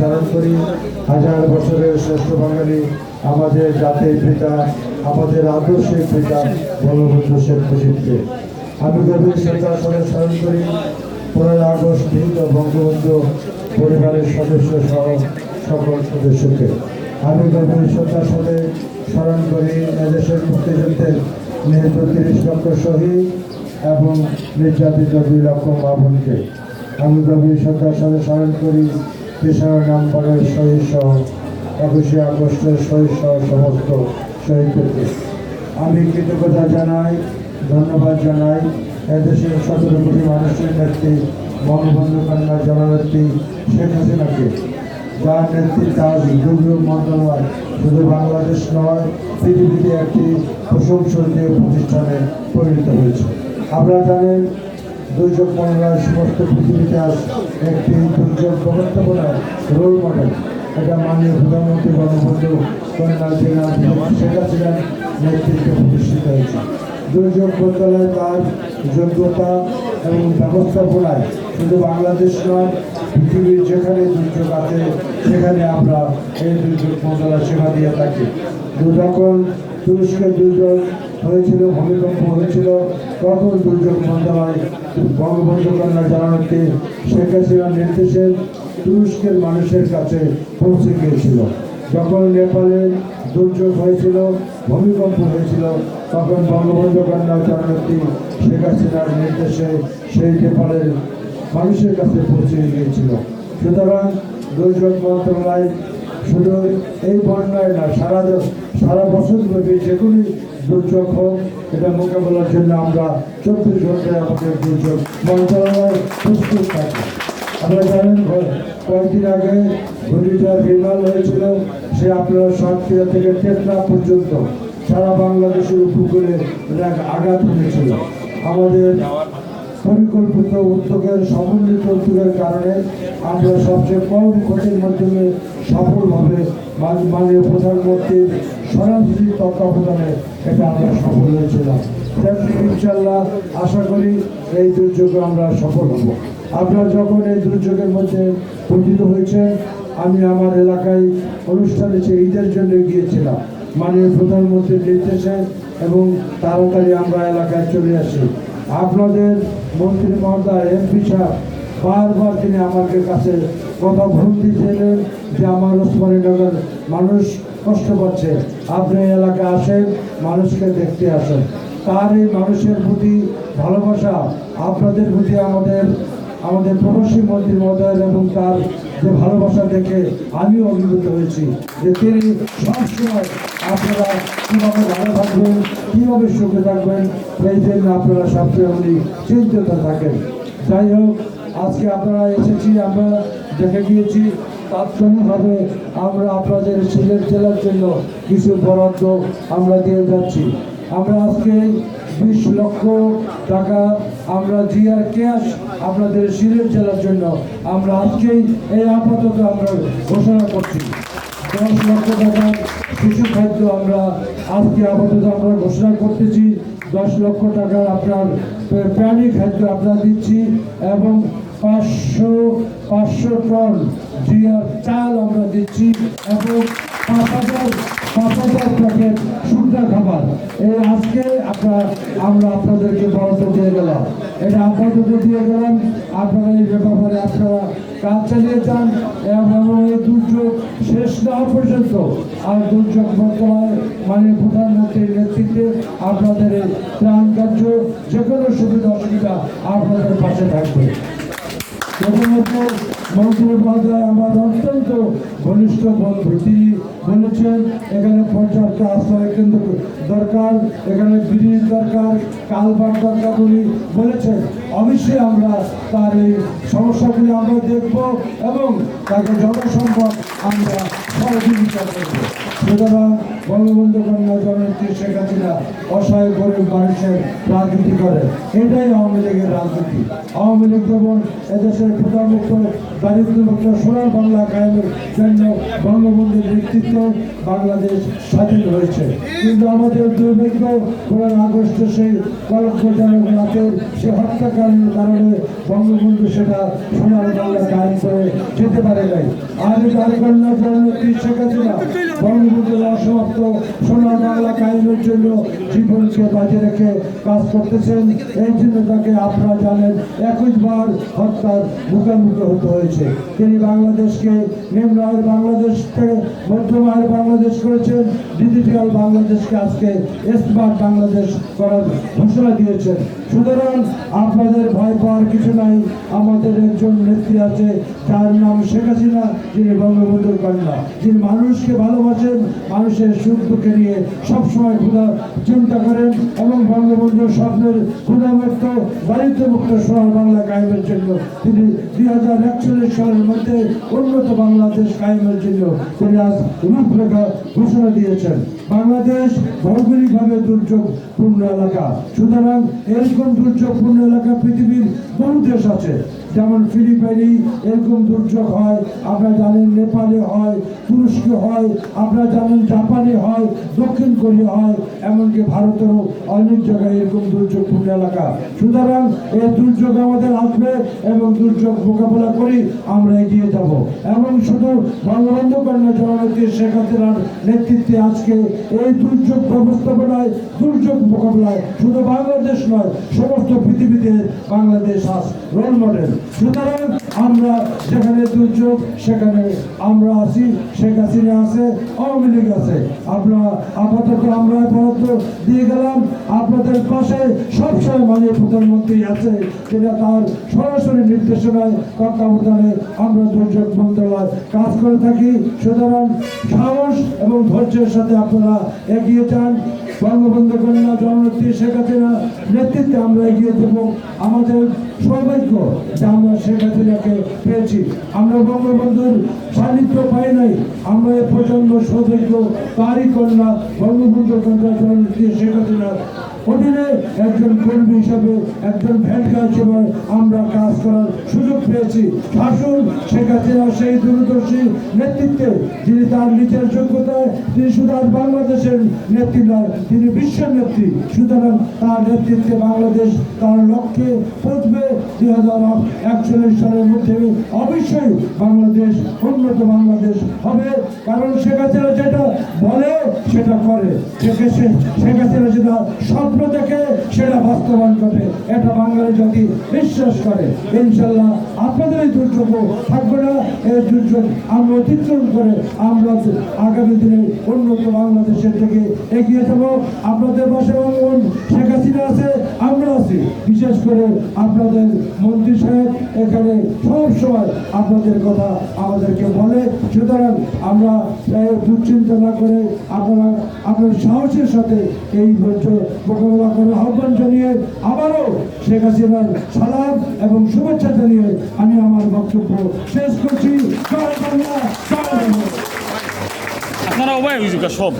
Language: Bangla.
স্মরণ করি হাজার বছরের শ্রেষ্ঠ বাঙালি আমাদের জাতির পিতা, আমাদের আদর্শের পিতা বঙ্গবন্ধু শেখ মুজিবকে। আমি গভীর শ্রদ্ধার সঙ্গে স্মরণ করি পনেরো আগস্ট শহীদ বঙ্গবন্ধু পরিবারের সদস্য সহ সকল সদস্যকে। আমি গভীর শ্রদ্ধার সাথে স্মরণ করি এদেশের মুক্তিযুদ্ধের নিহত তিরিশ লক্ষ শহীদ এবং নির্যাতিত দুই লক্ষ মা বোনকে। আমি গভীর শ্রদ্ধার সাথে স্মরণ করি তেসরা নম্বরের শহীদ সহ একুশে আগস্টের শহীদ সহ সমস্ত শহীদদেরকে আমি কৃতজ্ঞতা জানাই, ধন্যবাদ জানাই, এদেশের সতেরো কোটি মানুষের নেত্রী, বঙ্গবন্ধু কন্যা জননেত্রী শেখ হাসিনাকে, যার নেতৃত্বে আজ দুর্যোগ মন্ত্রণালয়, শুধু বাংলাদেশ নয়, পৃথিবীতে একটি প্রশংসনীয় প্রতিষ্ঠানে পরিণত হয়েছে। আপনারা জানেন দুর্যোগ মন্ত্রণালয় সমস্ত পৃথিবীতে আজ একটি দুর্যোগ ব্যবস্থাপনার রোল মডেল। এটা মাননীয় প্রধানমন্ত্রী বঙ্গবন্ধু কন্যা জেনারেল শেখ হাসিনার নেতৃত্বে প্রতিষ্ঠিত হয়েছে। দুর্যোগ মন্ত্রণালয় তার যোগ্যতা এবং ব্যবস্থাপনায় শুধু বাংলাদেশ নয়, পৃথিবীর যেখানে দুর্যোগ আছে, সেখানে আমরা এই দুর্যোগ মন্ত্রণালয় সেবা দিয়ে থাকি। দু- যখন তুরস্কে দুর্যোগ হয়েছিল, ভূমিকম্প হয়েছিল তখন দুর্যোগ মন্ত্রণালয় বঙ্গবন্ধু কন্যা জানানোকে শেখ হাসিনার নির্দেশে তুরস্কের মানুষের কাছে পৌঁছে গিয়েছিল। যখন নেপালে দুর্যোগ হয়েছিল, ভূমিকম্প হয়েছিল, তখন বঙ্গবন্ধু কন্যা জননেত্রী শেখ হাসিনার নির্দেশে সেই নেপালের মানুষের কাছে পৌঁছে গিয়েছিল। সুতরাং দুর্যোগ মন্ত্রণালয় শুধু এই বন্যায় না, সারা সারা বছর ব্যাপী যে কোনো দুর্যোগ হোক, এটা মোকাবেলার জন্য আমরা চব্বিশ ঘন্টায় আমাদের দুর্যোগ মন্ত্রণালয় প্রস্তুত থাকে। আপনারা জানেন কয়েকদিন আগে ঘূর্ণিঝড় বিমাল হয়েছিল, সে আপনারা সাতক্ষীরা থেকে টেকনা পর্যন্ত সারা বাংলাদেশের উপকূলে এটা আঘাত এনেছিল আমাদের পরিকল্পিত উদ্যোগের, সমন্বিত উদ্যোগের কারণে আমরা সবচেয়ে কম ক্ষতির মাধ্যমে সফলভাবে মান- মাননীয় প্রধানমন্ত্রীর সরাসরি তত্ত্বাবধানে এটা আমরা সফল হয়েছিলাম। ইনশাল্লাহ আশা করি এই দুর্যোগে আমরা সফল হব। আপনারা যখন এই দুর্যোগের মধ্যে পতিত হয়েছে আমি আমার এলাকায় অনুষ্ঠানে সে ঈদের জন্য গিয়েছিলাম, মাননীয় প্রধানমন্ত্রীর নির্দেশে এবং তাড়াতাড়ি আমরা এলাকায় চলে আসি। আপনাদের মন্ত্রী মহোদয়, এমপি সাহেব, বারবার তিনি আমাকে কাছে কথা ভুল দিয়েছিলেন যে আমার ওসমানীনগর মানুষ কষ্ট পাচ্ছে আপনি এলাকায় আসেন, মানুষকে দেখতে আসেন। তার এই মানুষের প্রতি ভালোবাসা, আপনাদের প্রতি আমাদের আমাদের প্রবাসী মন্ত্রী মহোদয় এবং তার যে ভালোবাসা দেখে আমিও অভিভূত হয়েছি যে তিনি সবসময় আপনারা কীভাবে ভালো থাকবেন, কীভাবে সুখে থাকবেন এই জন্য আপনারা সবসময় উনি চিন্তিত থাকেন। যাই হোক, আজকে আপনারা এসেছি, আমরা দেখে গিয়েছি তাৎক্ষণিকভাবে আমরা আপনাদের সিলেট জেলার জন্য কিছু বরাদ্দ আমরা দিয়ে যাচ্ছি। আমরা আজকে বিশ লক্ষ টাকা আমরা জিআর ক্যাশ আপনাদের সিলেট জেলার জন্য আমরা আজকেই এই আপাতত আমরা ঘোষণা করছি। দশ লক্ষ টাকার শিশু খাদ্য আমরা আজকে আপাতত আমরা ঘোষণা করতেছি। দশ লক্ষ টাকার আপনার প্রাণী খাদ্য আমরা দিচ্ছি এবং পাঁচশো পাঁচশো টন জিয়ার চাল আমরা দিচ্ছি এবং প্যাকেট শুকনা খাবার এই আজকে আপনার আমরা আপনাদেরকে বরাদ্দ দিয়ে গেলাম এটা আপাতত দিয়ে গেলাম আপনারা এই ব্যাপারে আপনারা কাজ চালিয়ে যান এবং এই দুর্যোগ শেষ না হওয়া পর্যন্ত আর দুর্যোগ মন্ত্রণালয় মাননীয় প্রধানমন্ত্রীর নেতৃত্বে আপনাদের এই ত্রাণ কার্য যে কোনো সুবিধা অসুবিধা আপনাদের পাশে থাকবে প্রথমত মন্ত্রী মহোদয় আমার অত্যন্ত ঘনিষ্ঠ বন্ধু তিনি বলেছেন, এখানে পর্যাপ্ত আশ্রয় কেন্দ্র দরকার, এখানে ব্রিজ দরকার, কালবার দরকার উনি বলেছেন। অবশ্যই আমরা তার এই সমস্যাগুলি আমরা দেখব এবং তাকে যথাসম্ভব আমরা সহযোগিতা করব। সুতরাং বঙ্গবন্ধু কন্যা জননেত্রী শেখ হাসিনা অসহায় গরিব মানুষের রাজনীতি করে। এটাই আওয়ামী লীগের রাজনীতি। আওয়ামী লীগ যেমন এদেশের প্রধানমুক্ত দারিদ্রমুক্ত সোনার বাংলা কায়েমের জন্য বঙ্গবন্ধুর নেতৃত্বে বাংলাদেশ স্বাধীন হয়েছে। কিন্তু আমাদের দুর্ভাগ্য পনেরো আগস্টে সেই কলঙ্কজনক রাতের সে হত্যাকাণ্ডের কারণে বঙ্গবন্ধু সেটা সোনার বাংলা কায়েম করে যেতে পারে নাই। আমি কন্যা জননেত্রী শেখ হাসিনা বঙ্গবন্ধুর অসমাপ্ত সোনার বাংলা কায়েমের জন্য জীবনকে বাজে রেখে কাজ করতেছেন। এই জন্য তাকে আপনারা জানেন একুশবার হত্যার মুখোমুখি হতে হয়েছে। তিনি বাংলাদেশকে নিম্ন আয়ের বাংলাদেশ থেকে মধ্যম আয়ের বাংলাদেশ করেছেন ডিজিটাল বাংলাদেশকে আজকে স্মার্ট বাংলাদেশ করার ঘোষণা দিয়েছেন। সুতরাং আপনাদের ভয় পাওয়ার কিছু নাই, আমাদের একজন নেত্রী আছে যার নাম শেখ হাসিনা, যিনি বঙ্গবন্ধুর কন্যা। যিনি মানুষকে ভালোবাসেন, মানুষের সুখ দুঃখে নিয়ে সবসময় ক্ষুধা চিন্তা করেন এবং বঙ্গবন্ধুর স্বপ্নের ক্ষুধামুক্ত, দারিদ্র্যমুক্ত সোনার বাংলা কায়েমের জন্য তিনি দুই হাজার একচল্লিশ সালের মধ্যে উন্নত বাংলাদেশ তিনি আজ রূপরেখা ঘোষণা দিয়েছেন। বাংলাদেশ ভৌগোলিকভাবে দুর্যোগপূর্ণ এলাকা। সুতরাং এরকম দুর্যোগপূর্ণ এলাকা পৃথিবীর বহু দেশ আছে। যেমন ফিলিপাইনে, এরকম দুর্যোগ হয়, আপনারা জানেন নেপালে হয়, তুরস্কে হয়, আপনারা জানেন জাপানে হয়, দক্ষিণ কোরিয়া হয়, এমনকি ভারতেরও অনেক জায়গায় এরকম দুর্যোগপূর্ণ এলাকা। সুতরাং এই দুর্যোগ আমাদের আসবে এবং দুর্যোগ মোকাবেলা করি আমরা এগিয়ে যাব। এবং শুধু বঙ্গবন্ধু কন্যা জননেত্রী শেখ হাসিনার নেতৃত্বে আজকে এই দুর্যোগ ব্যবস্থাপনায়, দুর্যোগ মোকাবিলায় শুধু বাংলাদেশ নয়, সমস্ত পৃথিবীতে বাংলাদেশ আজ রোল মডেল সুতরাং আমরা যেখানে দুর্যোগ সেখানে আমরা আছি, শেখ হাসিনা আছে, আওয়ামী লীগ আছে। আমরা আপাতত আমরা বরাদ্দ দিয়ে গেলাম। আপনাদের পাশে সবসময় মাননীয় প্রধানমন্ত্রী আছে যেটা তার সরাসরি নির্দেশনায় তত্ত্বাবধানে আমরা দুর্যোগ মন্ত্রণালয় কাজ করে থাকি। সুতরাং সাহস এবং ধৈর্যের সাথে আপনারা এগিয়ে যান। বঙ্গবন্ধু কন্যা জননেত্রী শেখ হাসিনা নেতৃত্বে আমরা এগিয়ে দেব। আমাদের সৌভাগ্য যে আমরা শেখ হাসিনাকে পেয়েছি। আমরা বঙ্গবন্ধুর সান্নিধ্য পাই নাই। আমরা এ প্রচণ্ড সৌভাগ্য তারই কন্যা বঙ্গবন্ধু কন্যা জননেত্রী শেখ হাসিনার অধীনে একজন কর্মী হিসাবে, একজন ভ্যাটকা হিসেবে আমরা কাজ করার সুযোগ পেয়েছি। শাসন শেখ হাসিনা, সেই দূরদর্শী নেতৃত্বে যিনি তার নিজের যোগ্যতায় তিনি শুধু আর বাংলাদেশের নেত্রী নয় তিনি বিশ্বের নেত্রী। সুতরাং তার নেতৃত্বে বাংলাদেশ তার লক্ষ্যে পৌঁছবে। দুই হাজার একচল্লিশ সালের মধ্যে অবশ্যই বাংলাদেশ, উন্নত বাংলাদেশ হবে। কারণ শেখ হাসিনা যেটা বলে, সেটা করে। শেখ হাসিনা যেটা স্বপ্ন দেখে সেটা বাস্তবায়ন করে এটা বাঙালি জাতি বিশ্বাস করে। ইনশাল্লাহ আপনাদের এই দুর্যোগ থাকবে না। এই দুর্যোগ আমরা অতিক্রম করে আমরা আগামী দিনে উন্নত বাংলাদেশের থেকে এগিয়ে যাব। আপনাদের পাশে যেমন শেখ হাসিনা আছে, আমরা আছি। বিশেষ করে আপনাদের মন্ত্রী সাহেব এখানে সব সময় আপনাদের কথা আমাদেরকে বলে। সুতরাং আমরা দুশ্চিন্তা না করে আপনারা আপনার সাহসের সাথে এই বছর মোকাবেলা করার আহ্বান জানিয়ে আবারও শেখ হাসিনার সালাম এবং শুভেচ্ছা জানিয়ে আমি আমার বক্তব্য শেষ করছি। আপনারা উভয় সব।